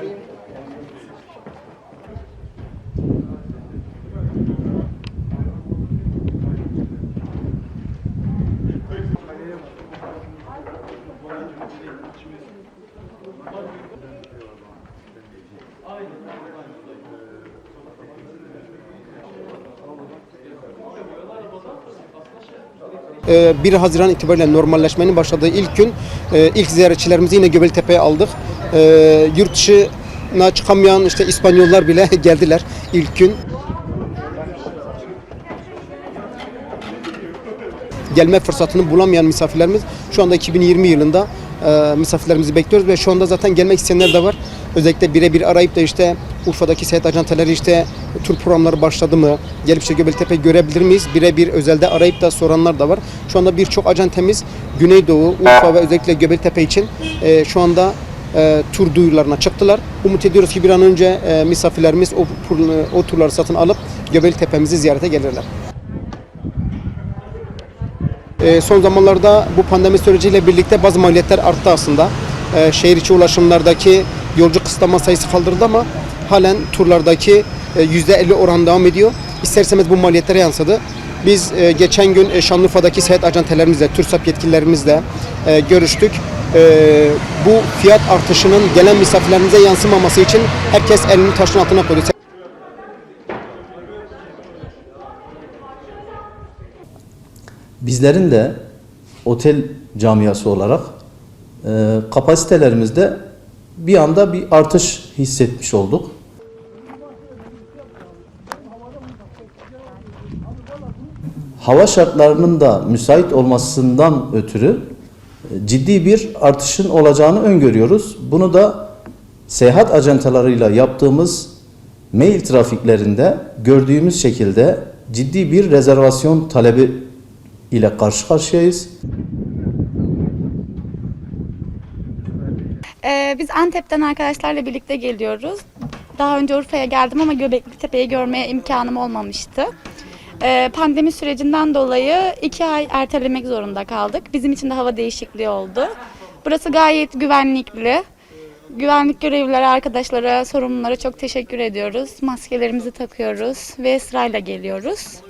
Ee, 1 Haziran itibariyle normalleşmenin başladığı ilk gün e, ilk ziyaretçilerimizi yine Göbeltepe'ye aldık. Ee, yurt dışı dışına çıkamayan işte İspanyollar bile geldiler ilk gün. gelme fırsatını bulamayan misafirlerimiz şu anda 2020 yılında e, misafirlerimizi bekliyoruz ve şu anda zaten gelmek isteyenler de var. Özellikle birebir arayıp da işte Urfa'daki seyahat ajanteleri işte tur programları başladı mı? Gelip işte Göbektepe'yi görebilir miyiz? Birebir özelde arayıp da soranlar da var. Şu anda birçok ajantemiz Güneydoğu, Urfa ve özellikle Göbektepe için e, şu anda e, tur duyurularına çıktılar. Umut ediyoruz ki bir an önce e, misafirlerimiz o, o turları satın alıp Göbektepe'mizi ziyarete gelirler. E, son zamanlarda bu pandemi süreciyle birlikte bazı maliyetler arttı aslında. E, şehir içi ulaşımlardaki yolcu kısıtlama sayısı kaldırıldı ama halen turlardaki e, %50 oran devam ediyor. İsterseniz bu maliyetlere yansıdı. Biz e, geçen gün e, Şanlıurfa'daki seyahat acentelerimizle, TÜRSAP yetkililerimizle e, görüştük. E, bu fiyat artışının gelen misafirlerimize yansımaması için herkes elini taşın altına koydu. Bizlerin de otel camiası olarak e, kapasitelerimizde bir anda bir artış hissetmiş olduk. Hava şartlarının da müsait olmasından ötürü e, ciddi bir artışın olacağını öngörüyoruz. Bunu da seyahat ajantalarıyla yaptığımız mail trafiklerinde gördüğümüz şekilde ciddi bir rezervasyon talebi ile karşı karşıyayız. Ee, biz Antep'ten arkadaşlarla birlikte geliyoruz. Daha önce Urfa'ya geldim ama Göbekli Tepe'yi görmeye imkanım olmamıştı. Ee, pandemi sürecinden dolayı iki ay ertelemek zorunda kaldık. Bizim için de hava değişikliği oldu. Burası gayet güvenlikli. Güvenlik görevlileri, arkadaşlara, sorumlulara çok teşekkür ediyoruz. Maskelerimizi takıyoruz ve sırayla geliyoruz.